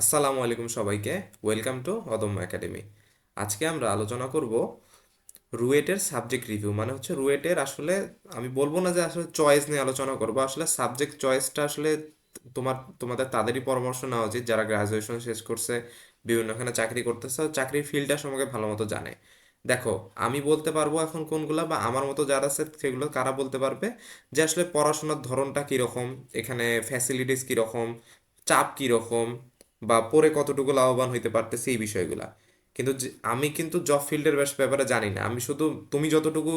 আসসালামু আলাইকুম সবাইকে। ওয়েলকাম টু অদম্য একাডেমি আজকে আমরা আলোচনা করব রুয়েটের সাবজেক্ট রিভিউ মানে হচ্ছে রুয়েটের আসলে, আমি বলব না যে আসলে চয়েস নিয়ে আলোচনা করব, আসলে সাবজেক্ট চয়েসটা আসলে তোমার, তোমাদের তাদেরই পরামর্শ নেওয়া উচিত, যারা গ্রাজুয়েশন শেষ করছে বিভিন্নখানে চাকরি করতেছে চাকরির ফিল্ডটা সম্পর্কে ভালো মতো জানে। দেখো, আমি বলতে পারব এখন কোনগুলা, বা আমার মতো যারা আছে, সেগুলো কারা বলতে পারবে? যে আসলে পড়াশোনার ধরনটা কীরকম, এখানে ফ্যাসিলিটিস কীরকম, চাপ কীরকম বা পড়ে কতটুকু লাভবান হইতে পারতেছে এই বিষয়গুলা। কিন্তু আমি কিন্তু জব ফিল্ডের ব্যাপারে জানি না। আমি শুধু তুমি যতটুকু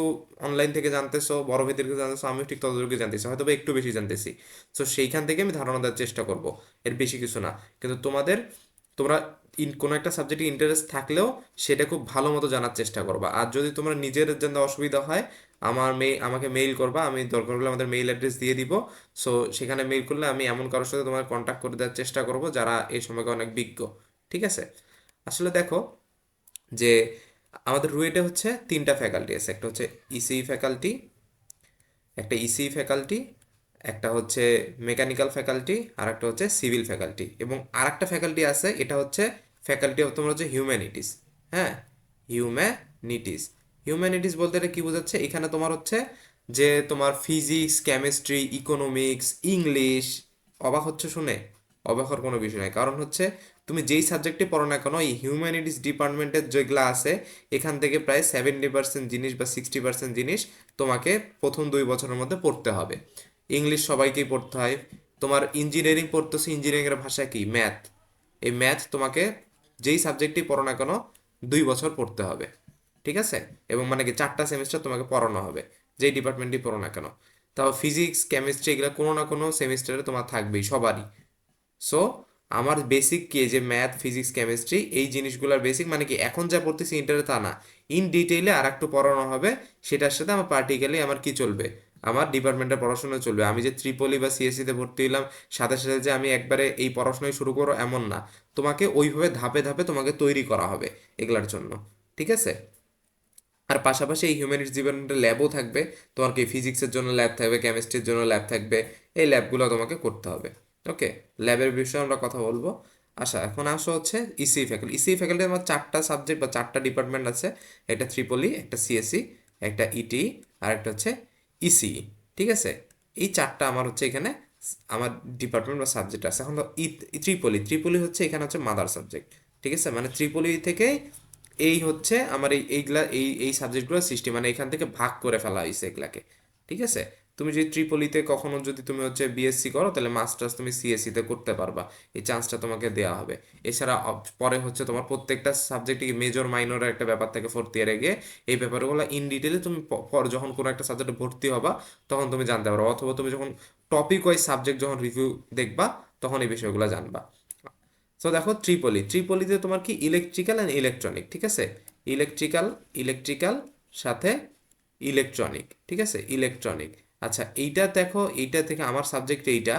অনলাইন থেকে জানতেছো, বড় ভাই থেকে জানতেছো, আমিও ঠিক ততটুকু জানতেছি হয়তো বা একটু বেশি জানতেছি। তো সেইখান থেকে আমি ধারণা দেওয়ার চেষ্টা করব, এর বেশি কিছু না। কিন্তু তোমাদের, তোমরা কোনো একটা সাবজেক্টে ইন্টারেস্ট থাকলেও সেটা খুব ভালো মতো জানার চেষ্টা করবা। আর যদি তোমার নিজের জন্য অসুবিধা হয় আমার মেই আমাকে মেইল করবা, আমি দরকার হলে আমাদের মেইল অ্যাড্রেস দিয়ে দিব। সো সেখানে মেইল করলে আমি এমন কারোর সাথে তোমার কন্ট্যাক্ট করে দেওয়ার চেষ্টা করব যারা এই সময়কে অনেক বিজ্ঞ, ঠিক আছে? আসলে দেখো যে আমাদের রুয়েটে হচ্ছে তিনটা ফ্যাকাল্টি আছে, একটা হচ্ছে ইসিই ফ্যাকাল্টি একটা ইসিই ফ্যাকাল্টি একটা হচ্ছে মেকানিক্যাল ফ্যাকাল্টি আর একটা হচ্ছে সিভিল ফ্যাকাল্টি এবং আর একটা ফ্যাকাল্টি আছে, এটা হচ্ছে ফ্যাকাল্টি অফ তোমার হচ্ছে হিউম্যানিটিস হ্যাঁ? হিউম্যানিটিস হিউম্যানিটিস বলতে এটা কি বোঝাচ্ছে? এখানে তোমার হচ্ছে যে তোমার ফিজিক্স কেমিস্ট্রি ইকোনমিক্স ইংলিশ অবাক হচ্ছে শুনে? অবাক কোনো বিষয় নাই। কারণ হচ্ছে তুমি যেই সাবজেক্টে পড়ো না কেন, এই হিউম্যানিটিস ডিপার্টমেন্টের যেগুলো আছে, এখান থেকে প্রায় সেভেন্টি পার্সেন্ট জিনিস বা সিক্সটি পার্সেন্ট জিনিস তোমাকে প্রথম দুই বছরের মধ্যে পড়তে হবে। ইংলিশ সবাইকেই পড়তে হয়। তোমার ইঞ্জিনিয়ারিং পড়তেছে ইঞ্জিনিয়ারিংয়ের ভাষা কি? ম্যাথ এই ম্যাথ তোমাকে যেই সাবজেক্টই পড়ো না কেন, দুই বছর পড়তে হবে। ঠিক আছে? এবং মানে কি চারটা সেমিস্টার তোমাকে পড়ানো হবে। যেই ডিপার্টমেন্টই পড়ো না কেন। তাও ফিজিক্স কেমিস্ট্রি এগুলো কোনো না কোনো সেমিস্টারে তোমার থাকবেই, সবারই। সো আমার বেসিক কি যে ম্যাথ ফিজিক্স কেমিস্ট্রি এই জিনিসগুলোর বেসিক মানে কি এখন যা পড়তেছি ইন্টারে তা না। ইন ডিটেইলে আর একটু পড়ানো হবে, সেটার সাথে আমার পার্টিক্যালি আমার কি চলবে? আমার ডিপার্টমেন্টের পড়াশোনা চলবে। আমি যে ত্রিপলি বা সিএসসিতে ভর্তি হলাম সাথে সাথে যে আমি একবারে এই পড়াশোনায় শুরু করো এমন না। তোমাকে ওইভাবে ধাপে ধাপে তোমাকে তৈরি করা হবে এগুলার জন্য। ঠিক আছে? আর পাশাপাশি এই হিউম্যানিটিস ডিপার্টমেন্টের ল্যাবও থাকবে। তোমার কি ফিজিক্সের জন্য ল্যাব থাকবে কেমিস্ট্রির জন্য ল্যাব থাকবে, এই ল্যাবগুলো তোমাকে করতে হবে। ওকে ল্যাবের বিষয়ে আমরা কথা বলব। আচ্ছা এখন আসো হচ্ছে ইসি ফ্যাকাল্টি ইসি ফ্যাকাল্টি আমার চারটা সাবজেক্ট বা চারটা ডিপার্টমেন্ট আছে। একটা ত্রিপলি একটা সিএসসি একটা ইটি আর একটা হচ্ছে ইসি ঠিক আছে? এই চারটা আমার হচ্ছে এখানে আমার ডিপার্টমেন্ট বা সাবজেক্ট আছে। এখন ই ত্রিপলি ত্রিপলি হচ্ছে এখানে হচ্ছে মাদার সাবজেক্ট ঠিক আছে? মানে ত্রিপলি থেকে এই হচ্ছে আমার এই এইগুলা, এই এই সাবজেক্টগুলোর সৃষ্টি মানে এখান থেকে ভাগ করে ফেলা হয়েছে এগুলাকে। ঠিক আছে? তুমি যদি ত্রিপলিতে কখনো যদি তুমি হচ্ছে বিএসসি করো, তাহলে মাস্টার্স তুমি সিএসসিতে করতে পারবা। এই চান্সটা তোমাকে দেওয়া হবে। এছাড়া পরে হচ্ছে তোমার প্রত্যেকটা সাবজেক্টে মেজর মাইনর একটা ব্যাপার থেকে ফোর্থ ইয়ারে গিয়ে। এই ব্যাপারগুলো ইন ডিটেলে তুমি পর যখন কোনো একটা সাবজেক্টে ভর্তি হবা, তখন তুমি জানতে পারবে। অথবা তুমি যখন টপিক ওয়াইজ সাবজেক্ট যখন রিভিউ দেখবা, তখন এই বিষয়গুলো জানবা। সো দেখো ত্রিপলি ত্রিপলিতে তোমার কি? ইলেকট্রিক্যাল অ্যান্ড ইলেকট্রনিক ঠিক আছে? ইলেকট্রিক্যাল ইলেকট্রিক্যাল সাথে ইলেকট্রনিক ঠিক আছে? ইলেকট্রনিক আচ্ছা এইটা দেখো, এইটা থেকে আমার সাবজেক্ট এইটা।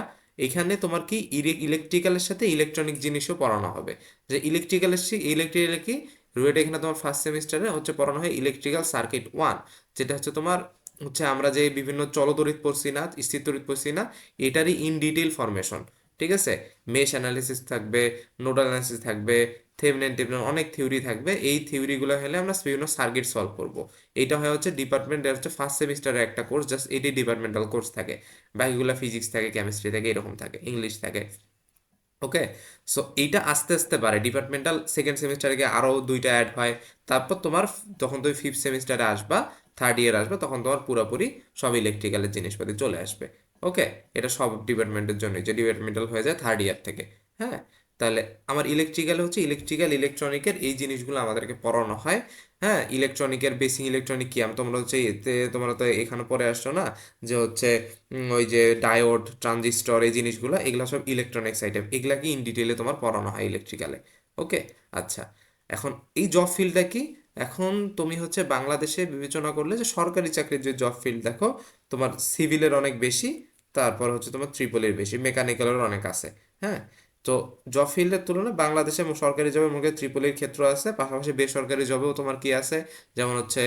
এখানে তোমার কি? ইলেকট্রিক্যালের সাথে ইলেকট্রনিক জিনিসও পড়ানো হবে। যে ইলেকট্রিক্যালের ইলেকট্রিক্যাল কি? রুয়েট এখানে তোমার ফার্স্ট সেমিস্টারে হচ্ছে পড়ানো হয় ইলেকট্রিক্যাল সার্কিট ওয়ান যেটা হচ্ছে তোমার হচ্ছে আমরা যে বিভিন্ন চলতরিৎ পড়ছি না স্থির তড়িৎ পড়ছি না, এটারই ইন ডিটেল ফরমেশন ঠিক আছে? মেশ অ্যানালিসিস থাকবে নোডাল অ্যানালিসিস থাকবে থেভেনিন টেভেনিন অনেক থিওরি থাকবে। এই থিওরিগুলো হলে আমরা বিভিন্ন সার্কিট সলভ করব। এটা হয় হচ্ছে ডিপার্টমেন্টের হচ্ছে ফার্স্ট সেমিস্টারের একটা কোর্স জাস্ট এটি ডিপার্টমেন্টাল কোর্স থাকে। বাকিগুলো ফিজিক্স থাকে কেমিস্ট্রি থাকে, এরকম থাকে ইংলিশ থাকে। ওকে সো এইটা আস্তে আস্তে বাড়ে। ডিপার্টমেন্টাল সেকেন্ড সেমিস্টারে গিয়ে আরও দুইটা অ্যাড হয়। তারপর তোমার যখন তুমি ফিফথ সেমিস্টারে আসবা থার্ড ইয়ার আসবে, তখন তোমার পুরোপুরি সব ইলেকট্রিক্যালের জিনিসপাতি চলে আসবে। ওকে এটা সব ডিপার্টমেন্টের জন্য যে ডিপার্টমেন্টাল হয়ে যায় থার্ড ইয়ার থেকে। হ্যাঁ? তাহলে আমার ইলেকট্রিক্যাল হচ্ছে ইলেকট্রিক্যাল ইলেকট্রনিকের এই জিনিসগুলো আমাদেরকে পড়ানো হয়। হ্যাঁ? ইলেকট্রনিকের বেসিক ইলেকট্রনিক কি? আমি তোমরা হচ্ছে এতে তোমরা তো এখানে পড়ে আসছো না? যে হচ্ছে ওই যে ডায়োড ট্রানজিস্টর এই জিনিসগুলো, এগুলো সব ইলেকট্রনিক্স আইটেম এগুলা কি ইন ডিটেলে তোমার পড়ানো হয় ইলেকট্রিক্যালে ওকে আচ্ছা। এখন এই জব ফিল্ডটা কি? এখন তুমি হচ্ছে বাংলাদেশে বিবেচনা করলে যে সরকারি চাকরির যে জব ফিল্ড দেখো, তোমার সিভিলের অনেক বেশি। তারপর হচ্ছে তোমার ত্রিপলের বেশি মেকানিক্যালের অনেক আছে হ্যাঁ? তো জব ফিল্ডের তুলনায় বাংলাদেশে সরকারি জবের মধ্যে ত্রিপলির ক্ষেত্র আছে, পাশাপাশি বেসরকারি জবেও তোমার কি আছে? যেমন হচ্ছে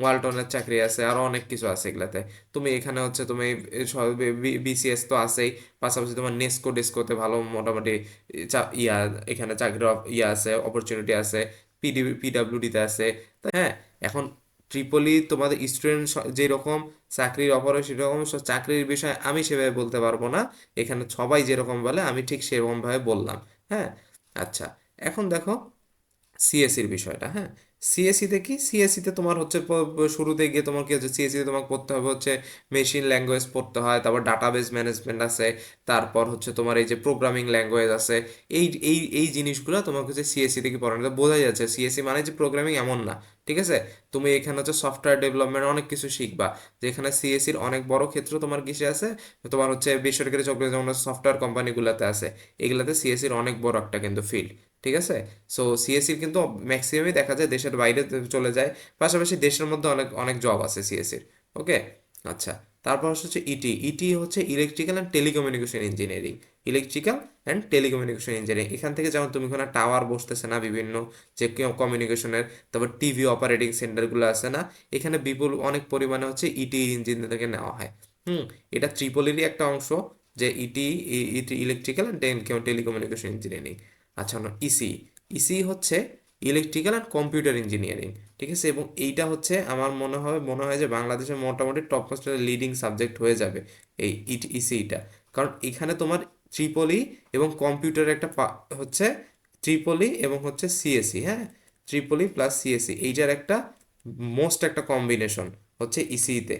ওয়ালটনের চাকরি আছে, আরও অনেক কিছু আছে এগুলাতে। তুমি এখানে হচ্ছে তুমি বিসিএস তো আছেই, পাশাপাশি তোমার নেসকো ডেসকোতে ভালো মোটামুটি ইয়া, এখানে চাকরির ইয়া আছে অপরচুনিটি আছে পিডি পিডাব্লিউডিতে আছে হ্যাঁ? এখন ট্রিপলি তোমাদের স্টুডেন্ট যেরকম চাকরির অফারে সেরকম চাকরির বিষয়ে আমি সেভাবে বলতে পারব না। এখানে সবাই যেরকম বলে, আমি ঠিক সেরকমভাবে বললাম। হ্যাঁ? আচ্ছা এখন দেখো সিএসির বিষয়টা হ্যাঁ? সিএসসিতে কি? সিএসসিতে তোমার হচ্ছে শুরুতে গিয়ে তোমার কি হচ্ছে সিএসসিতে তোমাকে পড়তে হবে হচ্ছে মেশিন ল্যাঙ্গুয়েজ পড়তে হয়, তারপর ডাটাবেস ম্যানেজমেন্ট আছে, তারপর হচ্ছে তোমার এই যে প্রোগ্রামিং ল্যাঙ্গুয়েজ আছে, এই এই এই জিনিসগুলো তোমাকে হচ্ছে সিএসসি থেকে পড়ানো তো বোঝা যাচ্ছে। সিএসসি মানে যে প্রোগ্রামিং এমন না, ঠিক আছে? তুমি এখানে হচ্ছে সফটওয়্যার ডেভেলপমেন্ট অনেক কিছু শিখবা, যেখানে সিএসসির অনেক বড় ক্ষেত্র তোমার কিসে আছে? তোমার হচ্ছে বেসরকারি চাকরি যেমন সফটওয়্যার কোম্পানিগুলোতে আছে, এগুলাতে সিএসসির অনেক বড় একটা কিন্তু ফিল্ড ঠিক আছে? সো সিএসসির কিন্তু ম্যাক্সিমামই দেখা যায় দেশের বাইরে চলে যায়। পাশাপাশি দেশের মধ্যে অনেক অনেক জব আছে সিএসসির ওকে আচ্ছা তারপর হচ্ছে ইটি ইটি হচ্ছে electrical and telecommunication engineering electrical and telecommunication engineering এখান থেকে যেমন তুমি কোনো টাওয়ার বসতেছে না বিভিন্ন, যে কমিউনিকেশনের তারপর টিভি অপারেটিং সেন্টারগুলো আছে না, এখানে বিপুল অনেক পরিমাণে হচ্ছে ইটি ইঞ্জিনিয়ার থেকে নেওয়া হয়। হুম, এটা ত্রিপলিরই একটা অংশ, যে ET ET electrical and telecommunication engineering আচ্ছা ইসি ইসি হচ্ছে ইলেকট্রিক্যাল অ্যান্ড কম্পিউটার ইঞ্জিনিয়ারিং ঠিক আছে? এবং এইটা হচ্ছে আমার মনে হয় মনে হয় যে বাংলাদেশের মোটামুটি টপ মোস্ট লিডিং সাবজেক্ট হয়ে যাবে এই ইট ইসিটা কারণ এখানে তোমার ত্রিপলি এবং কম্পিউটারের একটা হচ্ছে ত্রিপলি এবং হচ্ছে সিএসসি হ্যাঁ? ত্রিপলি প্লাস সিএসসি এইটার একটা মোস্ট একটা কম্বিনেশন হচ্ছে ইসিতে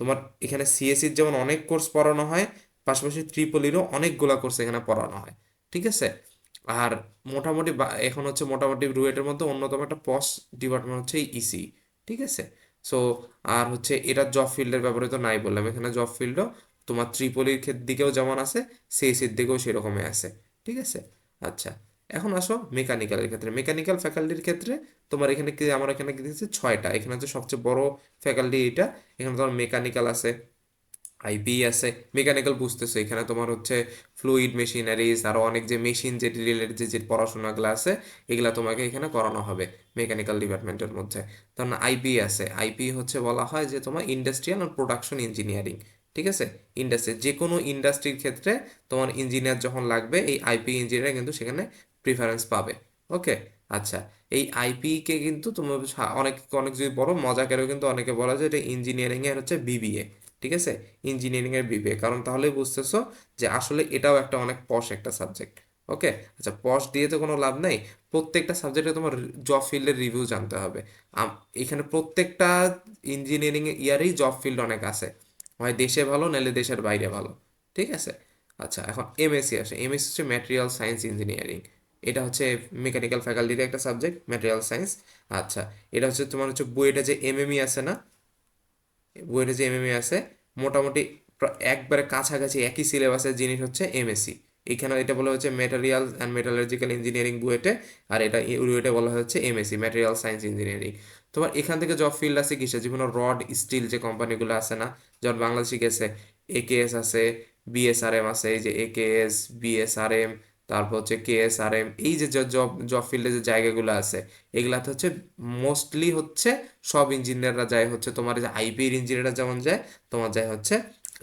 তোমার এখানে সিএসসির যেমন অনেক কোর্স পড়ানো হয়, পাশাপাশি ত্রিপলিরও অনেকগুলা কোর্স এখানে পড়ানো হয়, ঠিক আছে? আর মোটামুটি এখন হচ্ছে মোটামুটি রুয়েটের মধ্যে অন্যতম একটা পস ডিপার্টমেন্ট হচ্ছে ইসি ঠিক আছে? সো আর হচ্ছে এটা জব ফিল্ডের ব্যাপারে তো নাই বললাম। এখানে জব ফিল্ডও তোমার ত্রিপলির দিকেও যেমন আছে সিএসির দিকেও সেরকমই আছে, ঠিক আছে? আচ্ছা এখন আসো মেকানিক্যালের ক্ষেত্রে। মেকানিক্যাল ফ্যাকাল্টির ক্ষেত্রে তোমার এখানে কি, আমার এখানে কি দিচ্ছে ছয়টা। এখানে হচ্ছে সবচেয়ে বড় ফ্যাকাল্টি এটা এখানে তোমার মেকানিক্যাল আছে আইপি আছে মেকানিক্যাল বুঝতেছো, এখানে তোমার হচ্ছে ফ্লুইড মেশিনারিজ আরও অনেক যে মেশিন যে রিলেটেড যে যে পড়াশোনাগুলো আছে, এগুলা তোমাকে এখানে করানো হবে মেকানিক্যাল ডিপার্টমেন্টের মধ্যে। তখন আইপি আছে আইপি হচ্ছে বলা হয় যে তোমার ইন্ডাস্ট্রিয়াল অ্যান্ড প্রোডাকশন ইঞ্জিনিয়ারিং ঠিক আছে? ইন্ডাস্ট্রি যে কোনো ইন্ডাস্ট্রির ক্ষেত্রে তোমার ইঞ্জিনিয়ার যখন লাগবে, এই আইপি ইঞ্জিনিয়ার কিন্তু সেখানে প্রিফারেন্স পাবে, ওকে? আচ্ছা এই আইপি কে কিন্তু তোমার অনেক অনেক যদি বড় মজা করেও কিন্তু অনেকে বলা যায় এটা ইঞ্জিনিয়ারিং এর হচ্ছে বিবিএ ঠিক আছে? ইঞ্জিনিয়ারিং এর বিবিএ কারণ তাহলে বুঝতেছো যে আসলে এটাও একটা অনেক পশ একটা সাবজেক্ট ওকে আচ্ছা পশ দিয়ে তো কোনো লাভ নাই। প্রত্যেকটা সাবজেক্টে তোমার জব ফিল্ডের রিভিউ জানতে হবে। এখানে প্রত্যেকটা ইঞ্জিনিয়ারিং ইয়ারেই জব ফিল্ড অনেক আছে। হয় দেশে ভালো, নাহলে দেশের বাইরে ভালো, ঠিক আছে? আচ্ছা এখন এমএসসি আসে। এমএসসি হচ্ছে ম্যাটেরিয়াল সায়েন্স ইঞ্জিনিয়ারিং এটা হচ্ছে মেকানিক্যাল ফ্যাকাল্টির একটা সাবজেক্ট ম্যাটেরিয়াল সায়েন্স আচ্ছা এটা হচ্ছে তোমার হচ্ছে বইটা যে এমএমই আছে না? বুয়েটে যে এমএমএ আছে, মোটামুটি একবারে কাছাকাছি একই সিলেবাসের জিনিস হচ্ছে এমএসসি এখানে এটা বলা হচ্ছে মেটেরিয়াল অ্যান্ড মেটালার্জিক্যাল ইঞ্জিনিয়ারিং বুয়েটে আর এটা বুয়েটে বলা হচ্ছে এমএসসি ম্যাটেরিয়াল সায়েন্স ইঞ্জিনিয়ারিং তোমার এখান থেকে জব ফিল্ড আছে কিসে যেগুলো রড স্টিল যে কোম্পানিগুলো আছে না, যেমন বাংলাদেশে গেছে একেএস আছে বিএসআরএম আছে, এই যে একেএস বিএসআরএম তারপর হচ্ছে কেএসআরএম এই যে জব জব ফিল্ডে যে জায়গাগুলো আছে, এগুলাতে হচ্ছে মোস্টলি হচ্ছে সব ইঞ্জিনিয়াররা যায় হচ্ছে তোমার যে আইপির ইঞ্জিনিয়াররা যেমন যায়, তোমার যায় হচ্ছে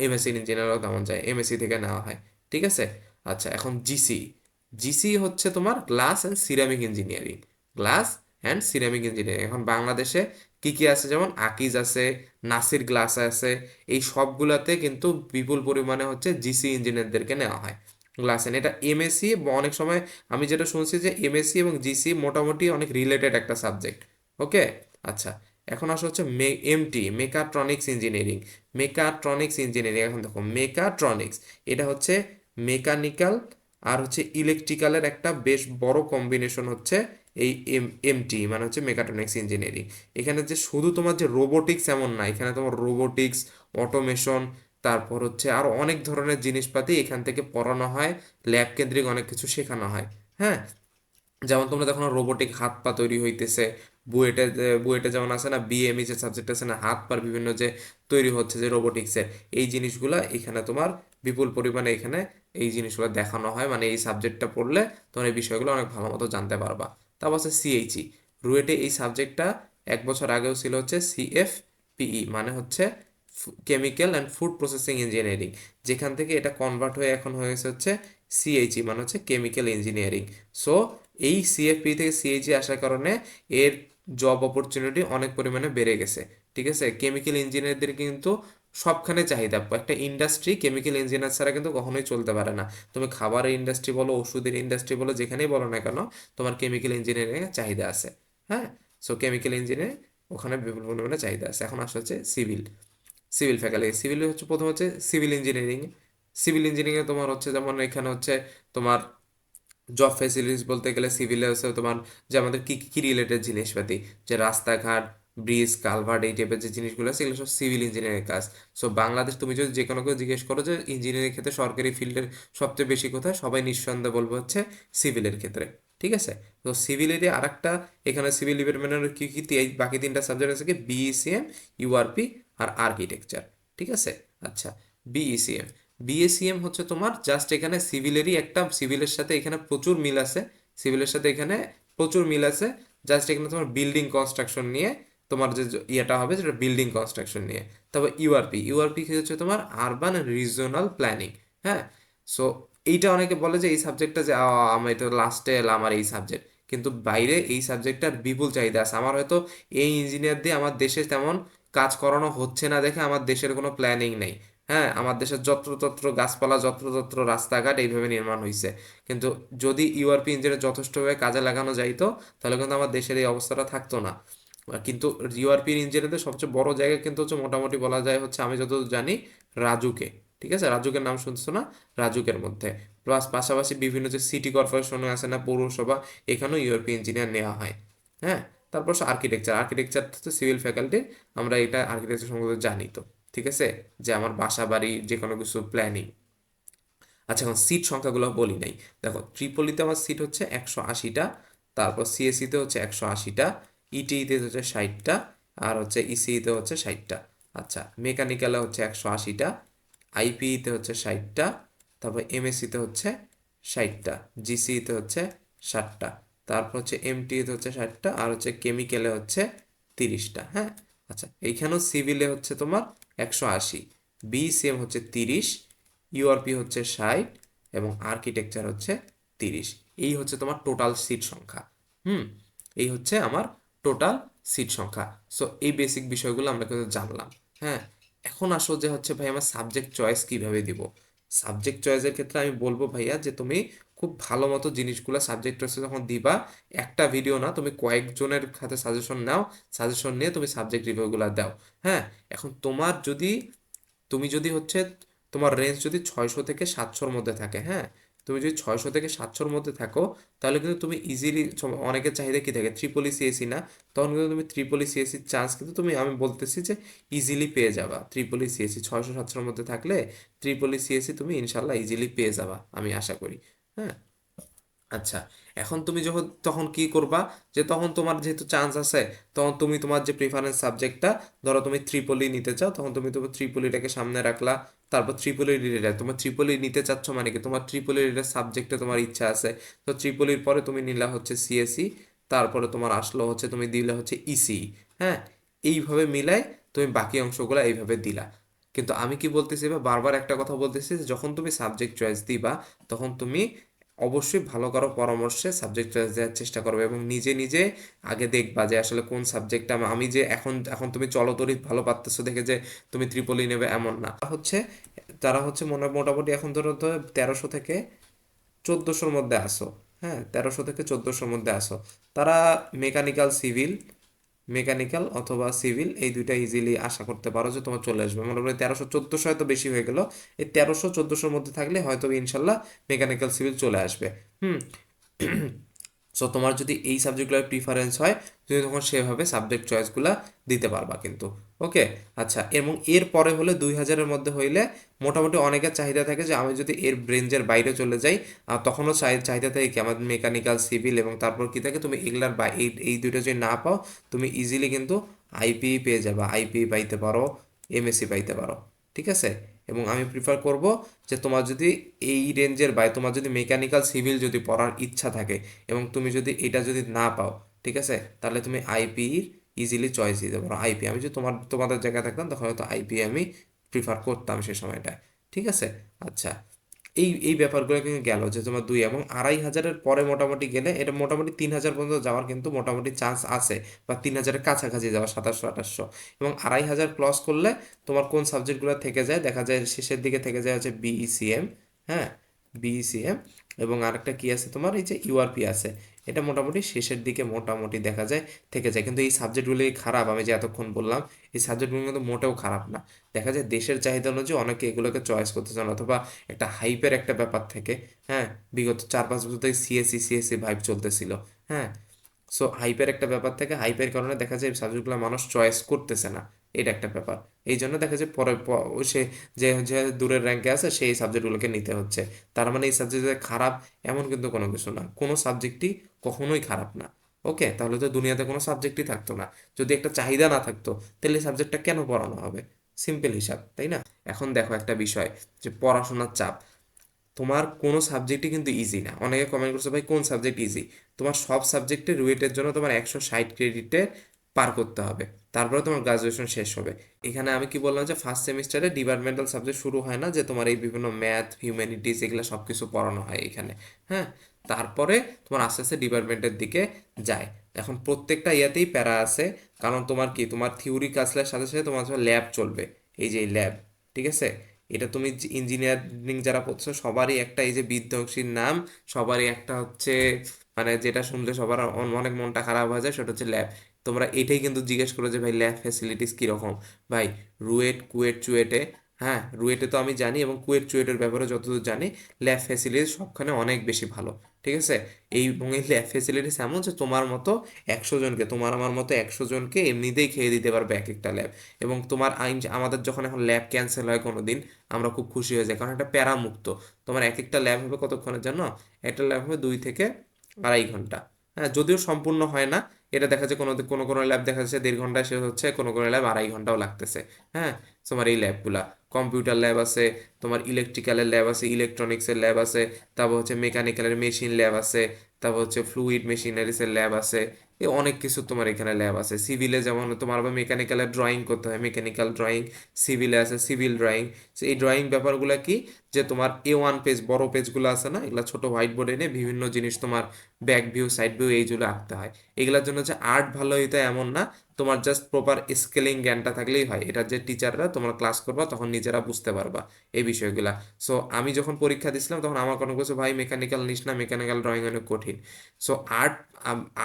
এমএসসি ইঞ্জিনিয়াররাও তেমন যায় এমএসসি থেকে নেওয়া হয়, ঠিক আছে? আচ্ছা এখন জিসি জিসি হচ্ছে তোমার glass and ceramic engineering glass and ceramic engineering এখন বাংলাদেশে কি কি আছে? যেমন আকিজ আছে নাসির গ্লাস আছে, এই সবগুলাতে কিন্তু বিপুল পরিমাণে হচ্ছে জিসি ইঞ্জিনিয়ারদেরকে নেওয়া হয়। গ্লাস এন্ড এটা এমএসসি অনেক সময় আমি যেটা শুনছি যে এমএসসি এবং জিসি মোটামুটি অনেক রিলেটেড একটা সাবজেক্ট ওকে আচ্ছা এখন আসা হচ্ছে মে MT mechatronics engineering mechatronics engineering এখন দেখো মেকাট্রনিক্স এটা হচ্ছে মেকানিক্যাল আর হচ্ছে ইলেকট্রিক্যালের একটা বেশ বড় কম্বিনেশন হচ্ছে এই এম এমটি মানে হচ্ছে মেকাট্রনিক্স ইঞ্জিনিয়ারিং এখানে যে শুধু তোমার যে রোবোটিক্স এমন না, এখানে তোমার রোবোটিক্স অটোমেশন তারপর হচ্ছে আরও অনেক ধরনের জিনিসপাতি এখান থেকে পড়ানো হয় ল্যাব কেন্দ্রিক অনেক কিছু শেখানো হয় হ্যাঁ? যেমন তোমরা দেখো রোবোটিক হাত পা তৈরি হইতেছে, বুয়েটে বুয়েটে যেমন আছে না বিএমই যে সাবজেক্ট আছে না, হাত পার বিভিন্ন যে তৈরি হচ্ছে যে রোবোটিক্সের এই জিনিসগুলা এখানে তোমার বিপুল পরিমাণে এখানে এই জিনিসগুলো দেখানো হয় মানে এই সাবজেক্টটা পড়লে তোমার এই বিষয়গুলো অনেক ভালো মতো জানতে পারবা। তারপর হচ্ছে সিএইচই রুয়েটে এই সাবজেক্টটা এক বছর আগেও ছিল হচ্ছে সিএফ পিই মানে হচ্ছে chemical and food processing engineering যেখান থেকে এটা কনভার্ট হয়ে এখন হয়েছে হচ্ছে সিএইচই মানে হচ্ছে কেমিক্যাল ইঞ্জিনিয়ারিং সো এই সিএফপি থেকে সিএইচই আসার কারণে এর জব অপরচুনিটি অনেক পরিমাণে বেড়ে গেছে, ঠিক আছে? কেমিক্যাল ইঞ্জিনিয়ারদের কিন্তু সবখানে চাহিদা, একটা ইন্ডাস্ট্রি কেমিক্যাল ইঞ্জিনিয়ার ছাড়া কিন্তু কখনোই চলতে পারে না। তুমি খাবারের ইন্ডাস্ট্রি বলো, ওষুধের ইন্ডাস্ট্রি বলো, যেখানেই বলো না কেন, তোমার কেমিক্যাল ইঞ্জিনিয়ারিং এর চাহিদা আছে হ্যাঁ? সো কেমিক্যাল ইঞ্জিনিয়ার ওখানে বিপুল পরিমাণে চাহিদা আছে। এখন আসা হচ্ছে সিভিল সিভিল ফ্যাকাল্টি। সিভিল হচ্ছে প্রথম হচ্ছে সিভিল ইঞ্জিনিয়ারিং। সিভিল ইঞ্জিনিয়ারিংয়ে তোমার হচ্ছে যেমন এখানে হচ্ছে তোমার জব ফেসিলিটিস বলতে গেলে সিভিলে হচ্ছে তোমার যে আমাদের কি কি রিলেটেড জিনিসপাতি, যে রাস্তাঘাট ব্রিজ কালভার্ট এই টাইপের যে জিনিসগুলো আছে, এগুলো সব সিভিল ইঞ্জিনিয়ারিং কাজ। সো বাংলাদেশ তুমি যদি যে কোনো কেউ জিজ্ঞেস করো যে ইঞ্জিনিয়ারিং ক্ষেত্রে সরকারি ফিল্ডের সবচেয়ে বেশি কোথায়, সবাই নিঃসন্দেহে বলব হচ্ছে সিভিলের ক্ষেত্রে। ঠিক আছে? তো সিভিলেরই আর একটা এখানে সিভিল ডিপার্টমেন্টের কি কি তি- বাকি তিনটা সাবজেক্ট আছে কি? বিইসিএম ইউআরপি আর আর্কিটেকচার ঠিক আছে? আচ্ছা বিইসিএম বিএসিএম হচ্ছে তোমার জাস্ট এখানে সিভিলেরই একটা সিভিলের সাথে এখানে প্রচুর মিল আছে। সিভিলের সাথে এখানে প্রচুর মিল আছে। জাস্ট এখানে তোমার বিল্ডিং কনস্ট্রাকশন নিয়ে তোমার যে ইয়েটা হবে সেটা বিল্ডিং কনস্ট্রাকশন নিয়ে। তারপর ইউআরপি ইউআরপি কি হচ্ছে তোমার আরবান রিজনাল প্ল্যানিং হ্যাঁ? সো এইটা অনেকে বলে যে এই সাবজেক্টটা যে আমার এটা লাস্টে এলাম আমার এই সাবজেক্ট কিন্তু বাইরে এই সাবজেক্টটার বিপুল চাহিদা আছে। আমার হয়তো এই ইঞ্জিনিয়ার দিয়ে আমার দেশে তেমন কাজ করানো হচ্ছে না দেখে আমার দেশের কোনো প্ল্যানিং নেই। হ্যাঁ আমার দেশের যত্রতত্র গাছপালা, যত্রতত্র রাস্তাঘাট এইভাবে নির্মাণ হয়েছে কিন্তু যদি ইউআরপি ইঞ্জিনের যথেষ্টভাবে কাজে লাগানো যাইতো, তাহলে কিন্তু আমার দেশের এই অবস্থাটা থাকতো না। কিন্তু ইউআরপি ইঞ্জিনিয়ারদের সবচেয়ে বড় জায়গা কিন্তু হচ্ছে মোটামুটি বলা যায় হচ্ছে আমি যতদূর জানি রাজুকে। ঠিক আছে? রাজুকের নাম শুনছো না? রাজুকের মধ্যে। প্লাস পাশাপাশি বিভিন্ন যে সিটি কর্পোরেশন আছে না, পৌরসভা, এখানেও ইউরোপি ইঞ্জিনিয়ার নেওয়া হয়। হ্যাঁ? তারপর হচ্ছে আর্কিটেকচার আর্কিটেকচার হচ্ছে সিভিল ফ্যাকাল্টি আমরা এটা আর্কিটেকচার সম্বন্ধে জানি তো, ঠিক আছে? যে আমার বাসা বাড়ি যে কোনো কিছু প্ল্যানিং আচ্ছা এখন সিট সংখ্যাগুলো বলি নাই। দেখো ট্রিপলিতে আমার সিট হচ্ছে একশো আশিটা, তারপর সিএসসিতে হচ্ছে একশো আশিটা ইটিইতে হচ্ছে ষাটটা, আর হচ্ছে ইসিইতে হচ্ছে ষাটটা। আচ্ছা মেকানিক্যালে হচ্ছে একশো আশিটা আইপিইতে হচ্ছে ষাটটা, তারপর এমএসসিতে হচ্ছে ষাটটা জিসিইতে হচ্ছে ষাটটা। তারপর হচ্ছে এমটিইতে হচ্ছে ষাটটা, আর হচ্ছে কেমিক্যালে হচ্ছে তিরিশটা হ্যাঁ? আচ্ছা এইখানেও সিভিলে হচ্ছে তোমার একশো আশি বিসিএম হচ্ছে তিরিশ ইউআরপি হচ্ছে ষাট, এবং আর্কিটেকচার হচ্ছে তিরিশ। এই হচ্ছে তোমার টোটাল সিট সংখ্যা, হুম? এই হচ্ছে আমার টোটাল সিট সংখ্যা। সো এই বেসিক বিষয়গুলো আমরা কিন্তু জানলাম হ্যাঁ? এখন আসো যে হচ্ছে ভাই, আমার সাবজেক্ট চয়েস কীভাবে দিব? সাবজেক্ট চয়েসের ক্ষেত্রে আমি বলব ভাইয়া যে তুমি খুব ভালো মতো জিনিসগুলো সাবজেক্ট চয়েসে যখন দিবা, একটা ভিডিও না, তুমি কয়েকজনের হাতে সাজেশন নাও সাজেশন নিয়ে তুমি সাবজেক্ট রিভিউগুলো দাও হ্যাঁ? এখন তোমার যদি, তুমি যদি হচ্ছে তোমার রেঞ্জ যদি ছয়শো থেকে সাতশোর মধ্যে থাকে হ্যাঁ? তুমি যদি ছয়শো থেকে সাতশোর মধ্যে থাকো, তাহলে কিন্তু তুমি ইজিলি অনেকের চাহিদা কী থাকে? ত্রিপলি সিএসি না, তখন কিন্তু তুমি ত্রিপলি সিএসির চান্স কিন্তু তুমি, আমি বলতেছি যে ইজিলি পেয়ে যাবা। ত্রিপলি সিএসি ছয়শো, সাতশোর মধ্যে থাকলে ত্রিপলি সিএসি তুমি ইনশাল্লাহ ইজিলি পেয়ে যাবা, আমি আশা করি। হ্যাঁ। আচ্ছা এখন তুমি যখন, তখন কি করবা? যে তখন তোমার যেহেতু চান্স আছে, তখন তুমি তোমার যে প্রিফারেন্স সাবজেক্টটা ধরো তুমি ত্রিপলি নিতে চাও, তখন তুমি তোমার ত্রিপলিটাকে সামনে রাখলা, তারপর ত্রিপলি রিলেটেড তোমার ত্রিপলি নিতে চাচ্ছ মানে কি? তোমার ত্রিপলি রিলেটেড সাবজেক্টে তোমার ইচ্ছা আছে, তো ত্রিপলির পরে তুমি নিলা হচ্ছে সিএসি তারপরে তোমার আসলো হচ্ছে, তুমি দিলে হচ্ছে ইসি হ্যাঁ? এইভাবে মিলাই তুমি বাকি অংশগুলো এইভাবে দিলা। কিন্তু আমি কি বলতেছি বা বারবার একটা কথা বলতেছি যে যখন তুমি সাবজেক্ট চয়েস দিবা, তখন তুমি অবশ্যই ভালো কারও পরামর্শে সাবজেক্ট চয়েস দেওয়ার চেষ্টা করবে এবং নিজে নিজে আগে দেখবা যে আসলে কোন সাবজেক্টটা আমি যে এখন এখন তুমি চলতরিত ভালো পারতেছো দেখে যে তুমি ত্রিপলি নেবে এমন না। হচ্ছে, তারা হচ্ছে মনে, মোটামুটি এখন ধরো তো তেরোশো থেকে চোদ্দোশোর মধ্যে আসো হ্যাঁ তেরোশো থেকে চোদ্দোশোর মধ্যে আসো। তারা মেকানিক্যাল সিভিল মেকানিক্যাল অথবা সিভিল, এই দুইটা ইজিলি আশা করতে পারো যে তোমার চলে আসবে। মনে করি তেরোশো চোদ্দোশো হয়তো বেশি হয়ে গেল। এই তেরোশো চোদ্দোশোর মধ্যে থাকলে হয়তো ইনশাল্লাহ মেকানিক্যাল, সিভিল চলে আসবে। হুম। সো তোমার যদি এই সাবজেক্টগুলোর প্রিফারেন্স হয়, তুমি তখন সেভাবে সাবজেক্ট চয়েসগুলো দিতে পারবা কিন্তু। ওকে আচ্ছা এবং এর পরে হলে দুই হাজারের মধ্যে হইলে মোটামুটি অনেকের চাহিদা থাকে যে, আমি যদি এর রেঞ্জের বাইরে চলে যাই তখনও চাহিদা থাকে কি আমাদের মেকানিক্যাল সিভিল এবং তারপর কি থাকে, তুমি এগুলার বা, এই এই দুইটা যদি না পাও, তুমি ইজিলি কিন্তু আইপিই পেয়ে যাবে। আইপিই পাইতে পারো এমএসসি পাইতে পারো। ঠিক আছে? এবং আমি প্রিফার করব যে তোমার যদি এই রেঞ্জের বাইরে তোমার যদি মেকানিক্যাল সিভিল যদি পড়ার ইচ্ছা থাকে এবং তুমি যদি এটা যদি না পাও, ঠিক আছে? তাহলে তুমি আইপির ইজিলি চয়েস দিতে পারো আইপি আমি যদি তোমার, তোমাদের জায়গায় থাকতাম, তখন হয়তো আইপি আমি প্রিফার করতাম সে সময়টায়। ঠিক আছে? আচ্ছা। এই এই ব্যাপারগুলো কিন্তু গেল যে তোমার দুই এবং আড়াই হাজারের পরে মোটামুটি গেলে এটা মোটামুটি তিন হাজার পর্যন্ত যাওয়ার কিন্তু মোটামুটি চান্স আছে বা তিন হাজারের কাছাকাছি যাওয়া, সাতাশশো, আঠাশশো এবং আড়াই হাজার ক্রস করলে তোমার কোন সাবজেক্টগুলো থেকে যায়? দেখা যায় শেষের দিকে থেকে যায় হচ্ছে বিইসিএম হ্যাঁ? বিইসিএম এবং আরেকটা কি আছে তোমার? এই যে ইউআরপি আছে। এটা মোটামুটি শেষের দিকে মোটামুটি দেখা যায়, থেকে যায়। কিন্তু এই সাবজেক্টগুলি খারাপ, আমি যে এতক্ষণ বললাম, এই সাবজেক্টগুলো কিন্তু মোটেও খারাপ না। দেখা যায় দেশের চাহিদা অনুযায়ী অনেকে এগুলোকে চয়েস করতে চান, অথবা একটা হাইপের একটা ব্যাপার থেকে হ্যাঁ বিগত চার পাঁচ বছর থেকে সিএসসি সিএসসি ভাইব চলতেছিল হ্যাঁ। সো হাইপের একটা ব্যাপার থেকে হাইপের কারণে দেখা যায় সাবজেক্টগুলো মানুষ চয়েস করতেছে না। এটা একটা ব্যাপার। এই জন্য দেখা যায় পরে সে যে যে দূরের র্যাঙ্কে আছে, সেই সাবজেক্টগুলোকে নিতে হচ্ছে। তার মানে এই সাবজেক্ট খারাপ এমন কিন্তু কোনো কিছু না। কোনো সাবজেক্টই কখনোই খারাপ না। ওকে? তাহলে তো দুনিয়াতে কোনো সাবজেক্টই থাকতো না। যদি একটা চাহিদা না থাকতো, তাহলে এই সাবজেক্টটা কেন পড়ানো হবে? সিম্পল হিসাব, তাই না? এখন দেখো একটা বিষয় যে, পড়াশোনার চাপ। তোমার কোনো সাবজেক্টই কিন্তু ইজি না। অনেকে কমেন্ট করছে, ভাই, কোন সাবজেক্ট ইজি তোমার সব সাবজেক্টের রুয়েটের জন্য তোমার একশো ষাট ক্রেডিটে পার করতে হবে। তারপরে তোমার গ্রাজুয়েশন শেষ হবে। এখানে আমি কি বললাম যে ফার্স্ট সেমিস্টারে ডিপার্টমেন্টাল সাবজেক্ট শুরু হয় না, যে তোমার এই বিভিন্ন ম্যাথ হিউম্যানিটিস এগুলো সব কিছু পড়ানো হয় এখানে হ্যাঁ? তারপরে তোমার আস্তে আস্তে ডিপার্টমেন্টের দিকে যায়। এখন প্রত্যেকটা ইয়াতেই প্যারা আছে, কারণ তোমার কি, তোমার থিওরি ক্লাসের সাথে সাথে তোমার ল্যাব চলবে, এই যে ল্যাব ঠিক আছে? এটা তুমি ইঞ্জিনিয়ারিং যারা পড়ছো, সবারই একটা এই যে বিধ্বংসীর নাম, সবারই একটা হচ্ছে মানে যেটা শুনলে সবার অনেক মনটা খারাপ হয়ে যায়, সেটা হচ্ছে ল্যাব তোমরা এটাই কিন্তু জিজ্ঞেস করো যে ভাই ল্যাব ফ্যাসিলিটিস কীরকম? ভাই, রুয়েট, কুয়েট, চুয়েটে হ্যাঁ রুয়েটে তো আমি জানি এবং কুয়েট, চুয়েটের ব্যাপারে যতদূর জানি, ল্যাব ফ্যাসিলিটিস সবখানে অনেক বেশি ভালো, ঠিক আছে? এই এবং এই ল্যাব ফ্যাসিলিটিস এমন যে তোমার মতো একশো জনকে, তোমার আমার মতো একশো জনকে এমনিতেই খেয়ে দিতে পারবে এক একটা ল্যাব এবং তোমার আইন আমাদের যখন এখন ল্যাব ক্যান্সেল হয় কোনো দিন আমরা খুব খুশি হয়ে যাই কারণ এটা প্যারামুক্ত। তোমার এক একটা ল্যাব হবে কতক্ষণের জন্য একটা ল্যাব হবে দুই থেকে আড়াই ঘণ্টা হ্যাঁ যদিও সম্পূর্ণ হয় না এটা দেখা যাচ্ছে কোনো কোনো কোনো ল্যাব দেখা যাচ্ছে দেড় ঘণ্টা শেষ হচ্ছে, কোনো কোনো ল্যাব আড়াই ঘন্টাও লাগতেছে। হ্যাঁ? তোমার এই ল্যাবগুলা কম্পিউটার ল্যাব আছে, তোমার ইলেকট্রিক্যালের ল্যাব আছে ইলেকট্রনিক্সের ল্যাব আছে, তারপর হচ্ছে মেকানিক্যালের মেশিন ল্যাব আছে তারপর হচ্ছে ফ্লুইড মেশিনারিসের ল্যাব আছে। এ অনেক কিছু তোমার এখানে ল্যাব আছে। সিভিলে যেমন তোমার আবার মেকানিক্যালের ড্রয়িং করতে হয়। মেকানিক্যাল ড্রয়িং সিভিলে আছে সিভিল ড্রয়িং এই ড্রয়িং ব্যাপারগুলো কি? যে তোমার এ ওয়ান পেজ বড় পেজগুলো আছে না? এগুলো ছোট হোয়াইট বোর্ডে এনে বিভিন্ন জিনিস তোমার ব্যাক ভিউ সাইড ভিউ এইগুলো আঁকতে হয়। এগুলোর জন্য যে আর্ট ভালো হইতে এমন না। তোমার জাস্ট প্রপার স্কেলিং জ্ঞানটা থাকলেই হয়। এটা যে টিচাররা তোমরা ক্লাস করবা, তখন নিজেরা বুঝতে পারবা এই বিষয়গুলা। সো আমি যখন পরীক্ষা দিছিলাম, তখন আমার কোনো কিছু, ভাই মেকানিক্যাল নিস না মেকানিক্যাল ড্রয়িং অনেক কঠিন। সো আর্ট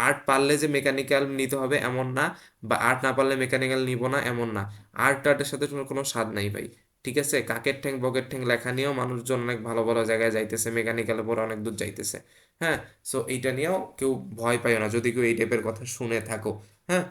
আর্ট পারলে যে মেকানিক্যাল নিতে হবে এমন না বা আর্ট না পারলে মেকানিক্যাল নিব না এমন না। আর্ট আর্টের সাথে কোনো স্বাদ নাই ভাই। ঠিক আছে? কাকের ঠ্যাং, বকের ঠ্যাং লেখা নিয়েও মানুষজন অনেক ভালো ভালো জায়গায় যাইতেছে মেকানিক্যালের পরে অনেক দূর যাইতেছে। হ্যাঁ? সো এইটা নিয়েও কেউ ভয় পাইও না। যদি কেউ এই টাইপের কথা শুনে থাকো হ্যাঁ?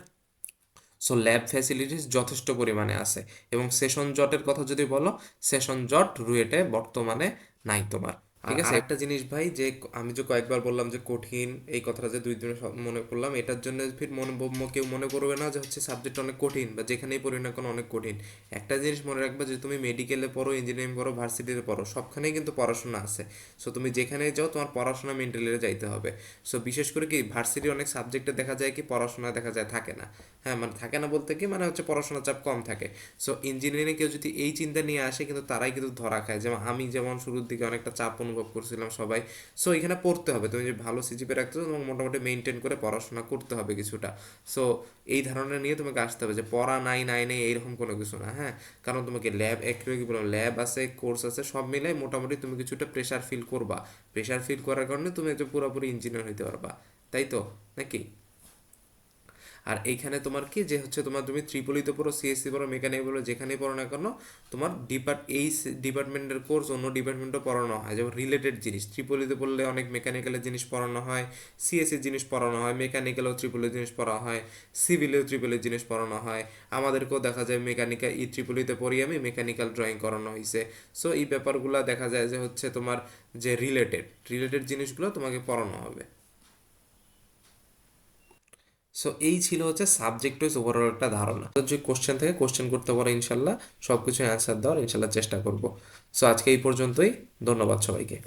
সো ল্যাব ফ্যাসিলিটিস যথেষ্ট পরিমাণে আছে এবং সেশন জটের কথা যদি বলো সেশন জট রুয়েটে বর্তমানে নাই তোমার। ঠিক আছে? একটা জিনিস ভাই, যে আমি যে কয়েকবার বললাম যে কঠিন, এই কথাটা যে দুই দিনে মনে করলাম, এটার জন্য ফির মনে কেউ মনে করবে না যে হচ্ছে সাবজেক্ট অনেক কঠিন বা যেখানেই পড়ি না কোনো অনেক কঠিন। একটা জিনিস মনে রাখবে যে তুমি মেডিকেলে পড়ো ইঞ্জিনিয়ারিং পড়ো ভার্সিটিতে পড়ো, সবখানেই কিন্তু পড়াশোনা আছে। সো তুমি যেখানেই যাও, তোমার পড়াশোনা মেন্টালিতে যাইতে হবে। সো বিশেষ করে কি ভার্সিটি অনেক সাবজেক্টে দেখা যায় কি, পড়াশোনা দেখা যায় থাকে না। হ্যাঁ মানে থাকে না বলতে কি মানে হচ্ছে পড়াশোনার চাপ কম থাকে। সো ইঞ্জিনিয়ারিং কেউ যদি এই চিন্তা নিয়ে আসে, কিন্তু তারাই কিন্তু ধরা খায়। যেমন আমি যেমন শুরুর দিকে অনেকটা চাপ অনুভব করছিলাম সবাই। সো এখানে পড়তে হবে। তুমি যে ভালো সিজিপে রাখতে তোমাকে মোটামুটি মেনটেন করে পড়াশোনা করতে হবে কিছুটা। সো এই ধারণা নিয়ে তোমাকে আসতে হবে যে পড়া নাই নাই, নেই, এইরকম কোনো কিছু না হ্যাঁ? কারণ তোমাকে ল্যাব একটু কি বললাম ল্যাব আছে কোর্স আছে, সব মিলে মোটামুটি তুমি কিছুটা প্রেশার ফিল করবা। প্রেশার ফিল করার কারণে তুমি একটা পুরোপুরি ইঞ্জিনিয়ার হইতে পারবা। তাই তো? নাকি? আর এইখানে তোমার কি? যে হচ্ছে তোমার তুমি ত্রিপলিতে পড়ো সিএসসি পড়ো মেকানিক পড়ো যেখানেই পড়ো না কেন, তোমার ডিপার্ট এই ডিপার্টমেন্টের কোর্স অন্য ডিপার্টমেন্টও পড়ানো হয়। যেমন রিলেটেড জিনিস, ত্রিপলিতে পড়লে অনেক মেকানিক্যালের জিনিস পড়ানো হয় সিএসসির জিনিস পড়ানো হয় মেকানিক্যালও ত্রিপলের জিনিস পড়া হয় সিভিলেও ত্রিপলের জিনিস পড়ানো হয়। আমাদেরকেও দেখা যায় মেকানিক্যাল ই ত্রিপলিতে পড়ি আমি মেকানিক্যাল ড্রয়িং করানো হয়েছে সো এই ব্যাপারগুলো দেখা যায় যে হচ্ছে তোমার যে রিলেটেড রিলেটেড জিনিসগুলো তোমাকে পড়ানো হবে। সো এই ছিল হচ্ছে সাবজেক্ট ওয়াইজ ওভারঅল একটা ধারণা। তো যে কোশ্চেন থেকে কোশ্চেন করতে পারো ইনশাল্লাহ সব কিছু অ্যান্সার দেওয়ার ইনশাল্লাহ চেষ্টা করব। সো আজকে এই পর্যন্তই। ধন্যবাদ সবাইকে।